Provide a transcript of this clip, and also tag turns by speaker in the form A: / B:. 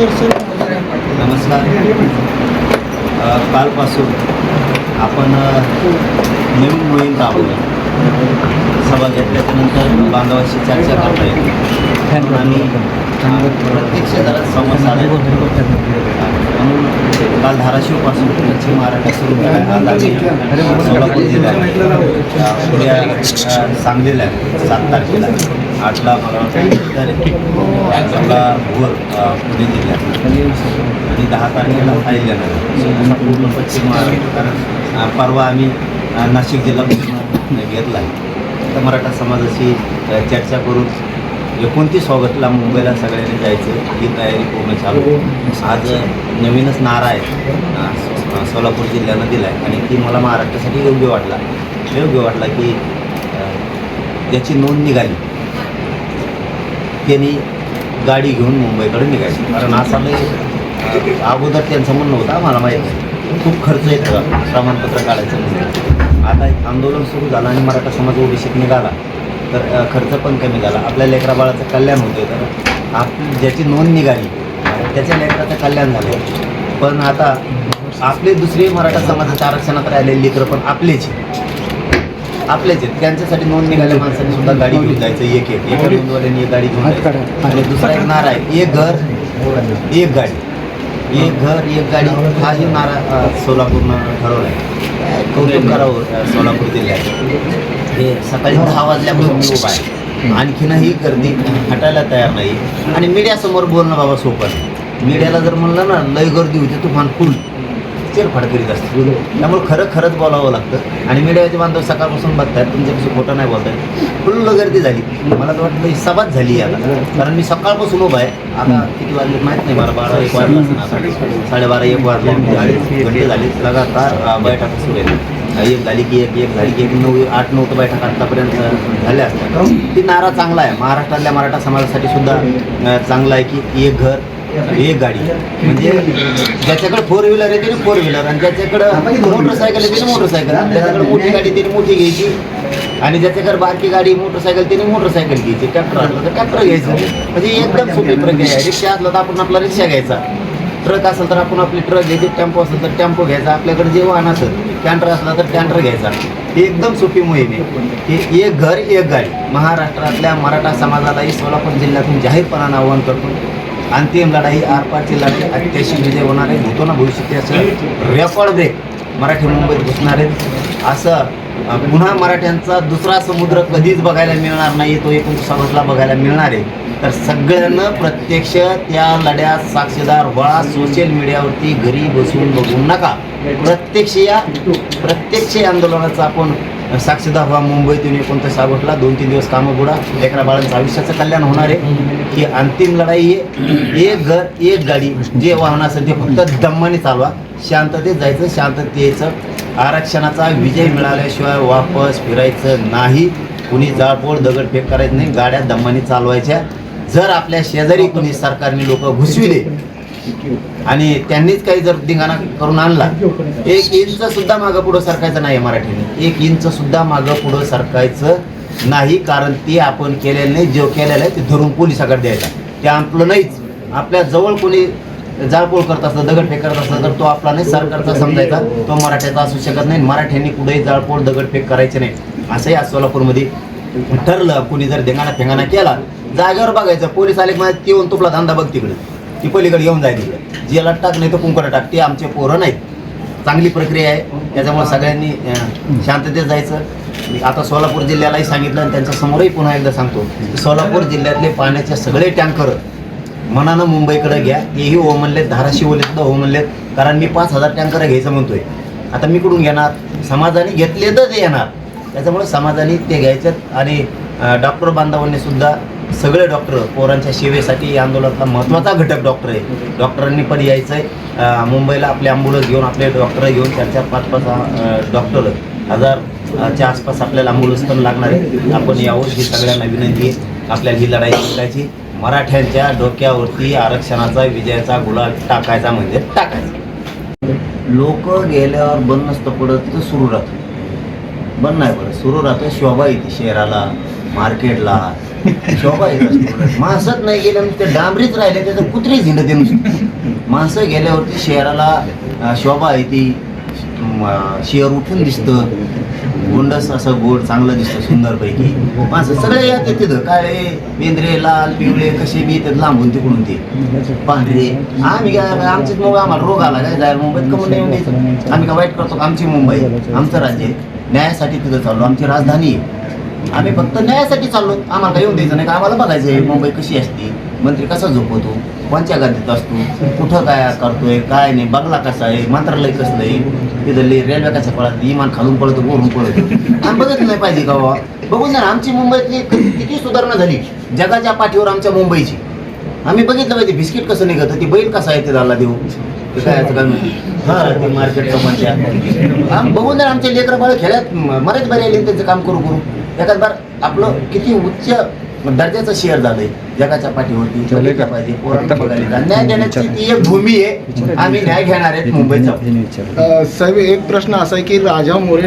A: नमस्कार. कालपासून आपण नवीन मोहीम राबवली. सभा घेतल्याच्यानंतर बांधवाशी चर्चा करता येईल म्हणून प्रत्यक्ष जरा संवाद साधायला काल धाराशिवपासून पश्चिम महाराष्ट्र सुरू झाला सोलापूर जिल्ह्यात उद्या सांगलीला आहे, सात तारखेला. आठला मला वाटतं तर अकराला भोर पुणे जिल्ह्यात. आणि दहा तारखेला अहिल्यानगर पूर्ण पश्चिम महाराष्ट्र. कारण परवा आम्ही नाशिक जिल्हा पूर्ण घेतला आहे. तर मराठा समाजाशी चर्चा करून एकोणतीस ऑगस्टला मुंबईला सगळ्यांनी जायचं. ही तयारी पूर्ण चालू. आज नवीनच नारा आहे. सोलापूर जिल्ह्यानं दिला आहे आणि ती मला महाराष्ट्रासाठी योग्य वाटला. योग्य वाटला की त्याची नोंद निघाली. त्यांनी गाडी घेऊन मुंबईकडे निघायची कारण असा लय अगोदर त्यांचं म्हणणं होतं आम्हाला माहीत आहे. खूप खर्च येतं. प्रमाणपत्र काढायचं म्हणजे आता एक आंदोलन सुरू झालं आणि मराठा समाज ओबीसीत निघाला. तर खर्च पण कमी झाला. आपल्या लेकरा बाळाचं कल्याण होते तर आप ज्याची नोंद निघाली त्याच्या लेकराचं कल्याण झालं पण आता आपले दुसरे मराठा समाजाच्या आरक्षणात राहिलेले लेकरं पण आपलेच. आपलेच आहेत. त्यांच्यासाठी नोंद निघाल्या माणसाने सुद्धा गाडी घेऊन जायचं. एक एक एका नोंदवाल्याने एक गाडी घेऊन जायचं. आणि दुसरा एक नारा आहे. एक घर एक गाडी. एक घर एक गाडी. हाही नारा सोलापूरनं ठरवला आहे कौतुक करावं. सोलापूर जिल्ह्यात. हे सकाळी दहा वाजल्यापासून मी उभा आहे आणखीनही गर्दी हटायला तयार नाही आणि मीडियासमोर बोलणं बाबा सोपं. मीडियाला जर म्हणलं ना लय गर्दी होती तुफान फुल चिरफाड करीत असते त्यामुळे खरं खरंच बोलावं लागतं आणि मीडियाचे बांधव सकाळपासून बघतायत तुमच्यापासून खोटं नाही बोलतायत फुल्ल गर्दी झाली मला तर वाटलं ही सभाच झाली आता कारण मी सकाळपासून उभा आहे आता किती वाजले माहीत नाही मला बारा एक वाजला साडेबारा एक वाजले झाले लगातार बैठक सुरू आहे एक झाली की एक एक झाली की एक नऊ आठ नऊ तर बैठक आतापर्यंत झाल्या. असतात ती नारा चांगला आहे. महाराष्ट्रातल्या मराठा समाजासाठी सुद्धा चांगला आहे की एक घर एक गाडी. म्हणजे ज्याच्याकडे फोर व्हीलर आहे त्याने फोर व्हीलर आणि ज्याच्याकडे मोटरसायकल आहे त्याने मोटरसायकल ज्याच्याकडे मोठी गाडी त्याने मोठी घ्यायची. आणि ज्याच्याकडे बारकी गाडी मोटरसायकल त्याने मोटरसायकल घ्यायची. ट्रॅक्टर असलं तर ट्रॅक्टर घ्यायचं. म्हणजे एकदम सोपी प्रक्रिया आहे. रिक्षा असलं तर आपण आपला रिक्षा घ्यायचा. ट्रक असेल तर आपण आपली ट्रक घ्यायची टेम्पो असेल तर टेम्पो घ्यायचा आपल्याकडे जे वाहन असेल कॅन्टर असला तर कॅन्टर घ्यायचा. ही एकदम सोपी मोहीम आहे. ही एक घर एक गाडी. महाराष्ट्रातल्या मराठा समाजालाही सोलापूर जिल्ह्यातून जाहीरपणानं आवाहन करतो. अंतिम लढाई आरपारची लढाई अत्याशी विजय होणार आहे. भूतोना ना असं रेकॉर्ड ब्रेक. मराठी मुंबईत घुसणार आहेत. असं पुन्हा मराठ्यांचा दुसरा समुद्र कधीच बघायला मिळणार नाही. तो एकोणीस ऑगस्टला बघायला मिळणार आहे. तर सगळ्यांना प्रत्यक्ष त्या लढ्यात साक्षीदार व्हा. सोशल मीडियावरती घरी बसून बघू नका. प्रत्यक्ष या. प्रत्यक्ष आंदोलनाचा आपण साक्षीदार व्हा. मुंबईतून एकोणतीस ऑगस्टला दोन तीन दिवस कामं बुडा. लेकरा बाळांचं आयुष्याचं कल्याण होणार आहे. की अंतिम लढाई आहे. एक घर एक गाडी. जे वाहन असेल ते फक्त दम्माने चालवा. शांततेत जायचं शांततेत यायचं. आरक्षणाचा विजय मिळाल्याशिवाय वापस फिरायचं नाही. कुणी जाळपोळ दगडफेक करायचं नाही. गाड्या दम्माने चालवायच्या. जर आपल्या शेजारी कुणी सरकारने लोक घुसविले आणि त्यांनीच काही जर धिंगाणा करून आणला एक इंच सुद्धा मागं पुढं सरकायचं नाही मराठीने. एक इंच सुद्धा मागं पुढं सरकायचं नाही कारण ते आपण केलेलं नाही जो केलेलं आहे ते धरून पोलिसाकडे द्यायचा. ते आपलं नाहीच. आपल्या जवळ कोणी जाळपोळ करत असतं दगडफेक करत असतं तर तो आपला नाही सरकारचा समजायचा. तो मराठ्याचा असू शकत नाही मराठ्यांनी कुठेही जाळपोळ दगडफेक करायचे नाही. असंही आज सोलापूरमध्ये ठरलं. कोणी जर धिंगाणा फेंगाणा केला जागेवर बघायचं. पोलीस आले की ती येऊन तुपला धंदा बघ तिकडे. ती पलीकडे येऊन जाय तिकडे जेला टाक नाही तर कुंकडे टाक. ते आमचे पोरं नाहीत. चांगली प्रक्रिया आहे. त्याच्यामुळे सगळ्यांनी शांततेत जायचं. आता सोलापूर जिल्ह्यालाही सांगितलं आणि त्यांच्या समोरही पुन्हा एकदा सांगतो. सोलापूर जिल्ह्यातले पाण्याचे सगळे टँकर मनानं मुंबईकडे घ्या. तेही हो म्हणलेत धाराशिवले सुद्धा हो म्हणलेत कारण मी पाच हजार टँकर घ्यायचं म्हणतोय. आता मी कुठून घेणार? समाजाने घेतले तर ते येणार. त्याच्यामुळे समाजाने ते घ्यायच्यात आणि डॉक्टर बांधवांनी सुद्धा सगळे डॉक्टर पोरांच्या सेवेसाठी आंदोलनातला महत्त्वाचा घटक डॉक्टर आहे. डॉक्टरांनी पण यायचं आहे मुंबईला आपले ॲम्ब्युलन्स घेऊन आपले डॉक्टर घेऊन चार चार पाच पाच डॉक्टर हजारच्या आसपास आपल्याला ॲम्ब्युलन्स पण लागणार आहे. आपण यावं ही सगळ्यांना विनंती आहे. आपल्याला ही लढाई जिंकायची. मराठ्यांच्या डोक्यावरती आरक्षणाचा विजयाचा गुलाल टाकायचा म्हणजे टाकायचा. लोक गेल्यावर बंद नसतं पडत तर सुरू राहतं. बंद नाही पडत. सुरू राहतं शोभा येते शहराला मार्केटला शोभा आहे असते नाही गेलं ते डांबरीच राहिले त्याचं कुत्रीच झिंड ते माणसं गेल्यावरती शहराला शोभा आहे ती शेअर उठून दिसतं. गुंडस असं गोड चांगलं दिसतं सुंदरपैकी. माणसं सगळे येतात तिथं. काळे वेंद्रे लाल पिवळे कसे बी येतात लांबून तिकडून ते. पांढरे. आम्ही काय आमचीच मग आम्हाला रोग आला काय? जायला मुंबईत कमून नाही आम्ही काय वाईट करतो का? आमची मुंबई आमचं राज्य आहे. न्यायासाठी तिथं चाललो. आमची राजधानी आहे. आम्ही फक्त न्यायासाठी चाललो. आम्हाला काय येऊन द्यायचं नाही का? आम्हाला बघायचं आहे मुंबई कशी असते? मंत्री कसा झोपवतो कोणत्या गादीत असतो? कुठं काय करतोय? काय नाही? बंगला कसा आहे? मंत्रालय कसलं आहे? तिथं रेल्वे कसं पळत? इमान खालून पळतो वरून पळतो? आम्ही बघितलं नाही पाहिजे का बाबा बघून ना आमची मुंबईतली किती सुधारणा झाली. जगाच्या पाठीवर आमच्या मुंबईची. आम्ही बघितलं पाहिजे बिस्किट कसं निघतं ती बैल कसा आहे ते झाला देऊ. काय याचं हा ते मार्केटचं बघून जर आमचे लेकर बाळ खेळ्यात मरेच बरे आले त्यांचं काम करू करू. एखाद बार आपलं किती उच्च दर्जाचं शेअर झालंय. जगाच्या पाठीवरती पोरांना बघायला. न्याय देण्याची ती एक भूमी आहे. आम्ही न्याय घेणार आहेत मुंबईचा.
B: साहेब एक प्रश्न असा आहे की राजा मोरे